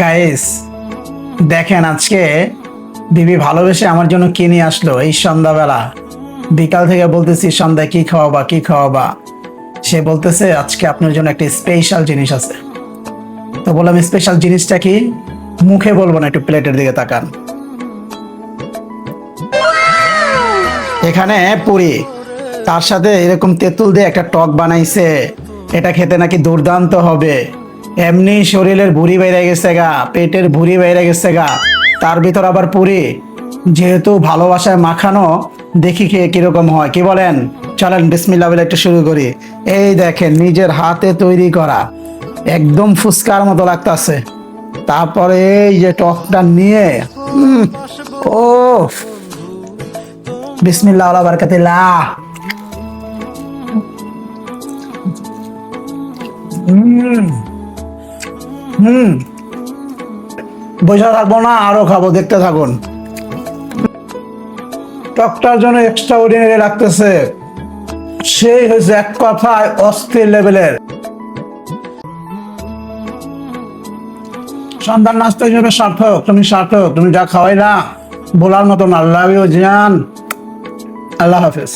Guys দেখেন আজকে দিবি ভালোবেসে আমার জন্য কি নিয়ে আসলো? এই সন্ধ্যাবেলা। বিকাল থেকে বলতেছি, সন্ধ্যায় কি খাওয়াবা কি খাওয়াবা? সে বলতেছে, আজকে আপনার জন্য একটা স্পেশাল জিনিস আছে। তো বললাম স্পেশাল জিনিসটা কি? মুখে বলব না, একটু প্লেটের দিকে তাকান। এখানে পুরি। তার সাথে এরকম তেঁতুল দিয়ে একটা টক বানাইছে। এটা খেতে নাকি দুর্দান্ত হবে। এমনি শরীরের ভুঁড়ি বেড়ে গেছে গা, পেটের ভুঁড়ি বেড়ে গেছে গা, তার ভিতর আবার পুরি। যেহেতু ভালোবাসায় মাখানো, দেখি খেয়ে কীরকম হয়, কি বলেন? চলেন বিসমিল্লা বলে একটু শুরু করি। এই দেখেন, নিজের হাতে তৈরি করা, একদম ফুচকার মতো লাগতাছে। তারপরে এই যে টকটা নিয়ে ও বিসমিল্লাহ আলা বারকাতিল্লাহ। হুম হুম। বোঝা থাকব না, আরও খাব, দেখতে থাকুন। টকটার জন্য এক্সট্রা অর্ডিনারি লাগতেছে। সেই হয়েছে এক কথায় অস্থির লেভেলের। সন্তান নাস্তা হিসেবে সার্থক, তুমি সার্থক, তুমি যা খাওয়াই না, বলার মতন আল্লাহ জান আল্লাহ হাফেজ।